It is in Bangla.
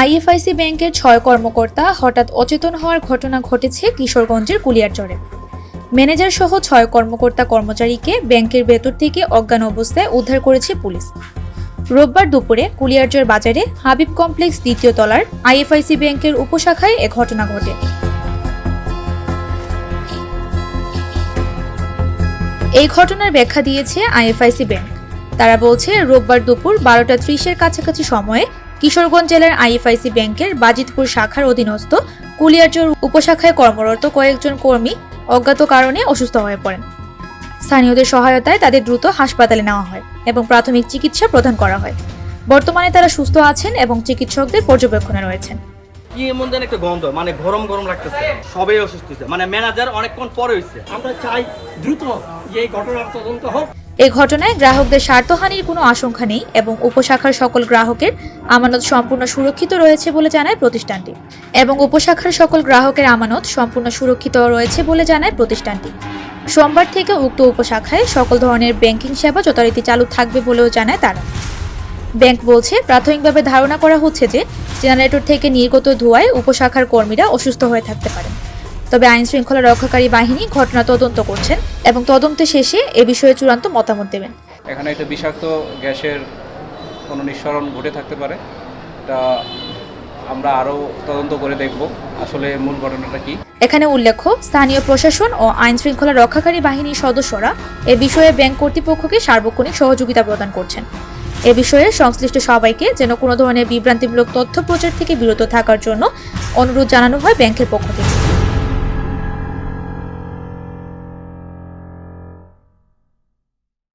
আইএফআইসি ব্যাংকের ছয় কর্মকর্তা হঠাৎ অচেতন হওয়ার ঘটনা ঘটেছে কিশোরগঞ্জের কুলিয়ারচরে। ম্যানেজার সহ ছয় কর্মকর্তা কর্মচারীকে ব্যাংকের ভেতর থেকে অজ্ঞান অবস্থায় উদ্ধার করেছে পুলিশ। রোববার দুপুরে কুলিয়ারচর বাজারে হাবিব কমপ্লেক্স দ্বিতীয় তলার আইএফআইসি ব্যাংকের উপশাখায় এ ঘটনা ঘটে। এই ঘটনার ব্যাখ্যা দিয়েছে আইএফআইসি ব্যাংক। তারা বলছে, রোববার দুপুর বারোটা ত্রিশের কাছাকাছি সময়ে কিশোরগঞ্জ জেলার আইএফআইসি ব্যাংকের বাজিতপুর শাখার অধীনস্থ কুলিয়ারচর উপশাখায় কর্মরত কয়েকজন কর্মী অজ্ঞাত কারণে অসুস্থ হয়ে পড়েন। স্থানীয়দের সহায়তায় তাদের দ্রুত হাসপাতালে নেওয়া হয় এবং প্রাথমিক চিকিৎসা প্রদান করা হয়। বর্তমানে তারা সুস্থ আছেন এবং চিকিৎসকদের পর্যবেক্ষণে রয়েছেন। কি এমন যেন একটা গন্ধ মানে গরম গরম লাগতেছে। সবাই অসুস্থ মানে ম্যানেজার অনেকক্ষণ পরে হয়েছে আমরা চাই দ্রুত এই ঘটনার তদন্ত হোক। এই ঘটনায় গ্রাহকদের স্বার্থহানির কোনো আশঙ্কা নেই এবং উপশাখার সকল গ্রাহকের আমানত সম্পূর্ণ সুরক্ষিত রয়েছে বলে জানায় প্রতিষ্ঠানটি এবং উপশাখার সকল গ্রাহকের আমানত সম্পূর্ণ সুরক্ষিত রয়েছে বলে জানায় প্রতিষ্ঠানটি। সোমবার থেকে উক্ত উপশাখায় সকল ধরনের ব্যাংকিং সেবা যথারীতি চালু থাকবে বলেও জানায় তারা। ব্যাংক বলছে, প্রাথমিকভাবে ধারণা করা হচ্ছে যে জেনারেটর থেকে নির্গত ধোঁয়ায় উপশাখার কর্মীরা অসুস্থ হয়ে থাকতে পারেন। তবে আইন শৃঙ্খলা রক্ষাকারী বাহিনী ঘটনা তদন্ত করছেন এবং তদন্ত শেষে এ বিষয়ে চূড়ান্ত মতামত দেবেন। এখানে একটা বিষাক্ত গ্যাসের কোনো নিঃসরণ ঘটে থাকতে পারে। এটা আমরা আরও তদন্ত করে দেখব আসলে মূল ঘটনাটা কি। এখানে উল্লেখ্য স্থানীয় প্রশাসন ও আইন শৃঙ্খলা রক্ষাকারী বাহিনীর সদস্যরা এ বিষয়ে ব্যাংক কর্তৃপক্ষকে সার্বক্ষণিক সহযোগিতা প্রদান করছেন। এ বিষয়ে সংশ্লিষ্ট সবাইকে যেন কোনো ধরনের বিভ্রান্তিমূলক তথ্য প্রচার থেকে বিরত থাকার জন্য অনুরোধ জানানো হয় ব্যাংকের পক্ষ থেকে।